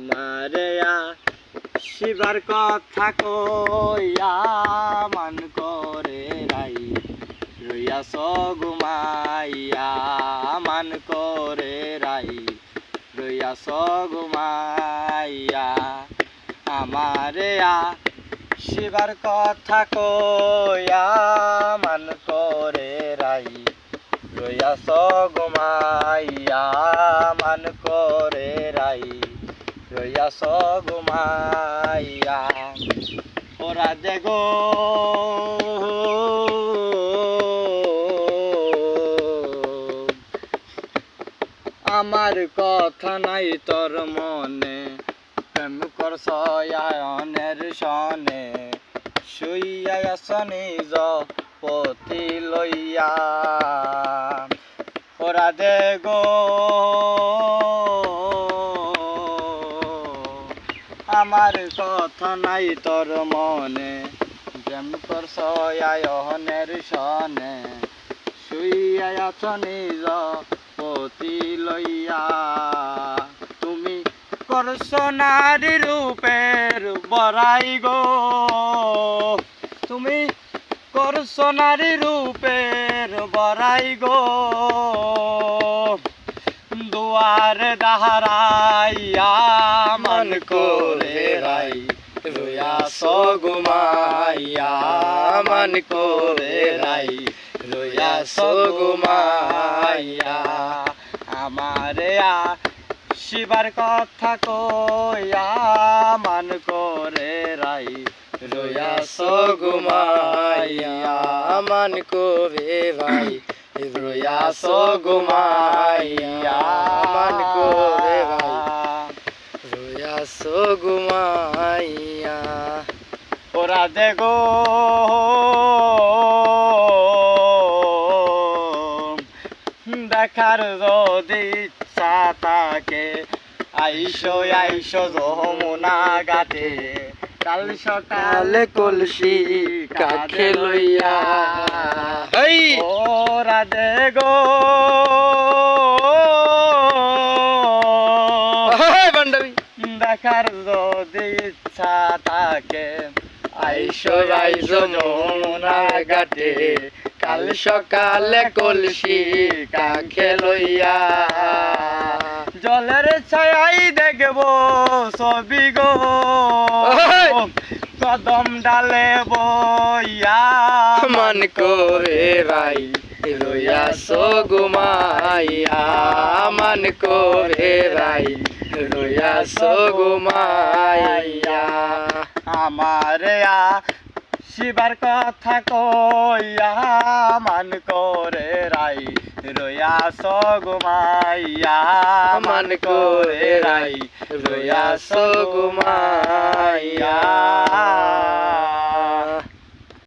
মারেয়া, শিবার কথা কইয়া মান করে রাই। রইয়াছ ঘুমাইয়া মান করে রাই। রইয়াছ ঘুমাইয়া আমারে শিবার কথা কইয়া মান করে রাই। রইয়াছ ঘুমাইয়া মান করে রাই। রইয়াছ ঘুমাইয়া ওরা দেখো। আমার কথা নাই তোর মনে। প্রেম করছ আয়নের সনে। শুইয়া আছ নিজ পতি লইয়া। ওরা দে আমার কথা নাই তোর মনে। প্রেম করছ আয়নের সনে, শুইয়া নিজ পতি লইয়া। তুমি করছ নারী রূপের বড়াই গো। তুমি করছ নারী রূপের বড়াই গো। দুয়ার দাহারাইয়া মন করে রাই রুয়া সগুমাইয়া মন করে রাই রুয়া সগুমাইয়া। আমারে আ শিবার কথা কইয়া মান করে রাই রুয়া সগুমাইয়া মান করে রাই। রুয়া সগুমাইয়া। মান করে রাই রুয়া সগুমাইয়া। ওরা দেখো। দেখার যদি ইচ্ছা থাকে আইসো আইসো যমুনা গাতে কাল সকালে কলসি কাখে লইয়া। এই! দেখো বান্ডারি দেখার যদি ইচ্ছা থাকে আইসো আইসো যমুনা ঘাটে কাল সকালে কলসি কাখে লইয়া। জলের ছায়াই দেখব ছবি গো! কদম ডালে বইয়া মান করে রাই রইয়া সগুমাইয়া মান করে রাই রইয়া সগুমাইয়া আমার শিবার কথা কইয়া মান করে রাই। রইয়া সগুমাইয়া মান করে রাই রয়া সগুমাইয়া